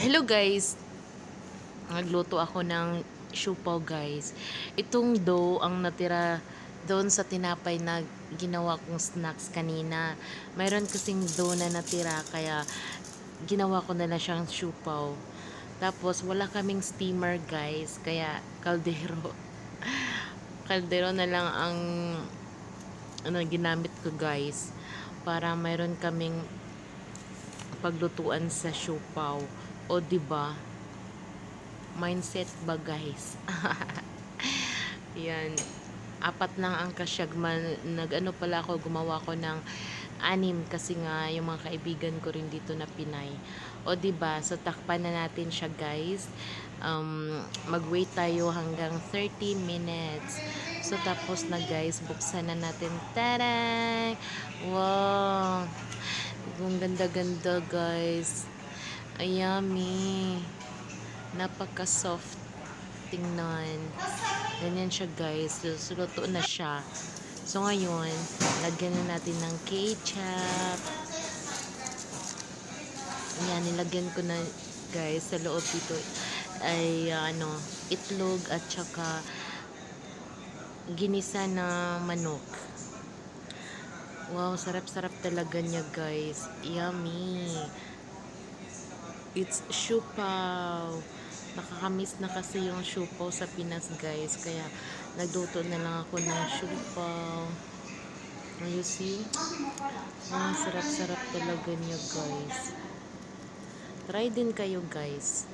Hello guys! Nagluto ako ng siupaw guys. Itong dough ang natira doon sa tinapay na ginawa kong snacks kanina. Mayroon kasing dough na natira kaya ginawa ko na lang siyang siupaw. Tapos wala kaming steamer guys kaya kaldero. kaldero na lang ang ano ginamit ko guys para mayroon kaming paglutuan sa siupaw. O, di ba? Mindset ba, guys? Yan. Apat lang ang kasyagman. Nag-ano pala ako, gumawa ko ng anim kasi nga yung mga kaibigan ko rin dito na Pinay. O, di ba? So, takpan na natin siya, guys. Um, mag-wait tayo hanggang 30 minutes. So, tapos na, guys. Buksan na natin. Tada! Wow! Ang ganda-ganda, guys. Ay, yummy. Napaka-soft tingnan. Ganyan siya, guys. Luto na siya. So, ngayon, lagyan na natin ng ketchup. Ayan, nilagyan ko na, guys, sa loob dito ay, ano, itlog at saka ginisa na manok. Wow, sarap-sarap talaga niya, guys. Yummy. It's siupaw. Nakakamiss na kasi yung siupaw sa Pinas, guys. Kaya, nagluto na lang ako ng siupaw. You see? Ang sarap-sarap talaga niya, guys. Try din kayo, guys.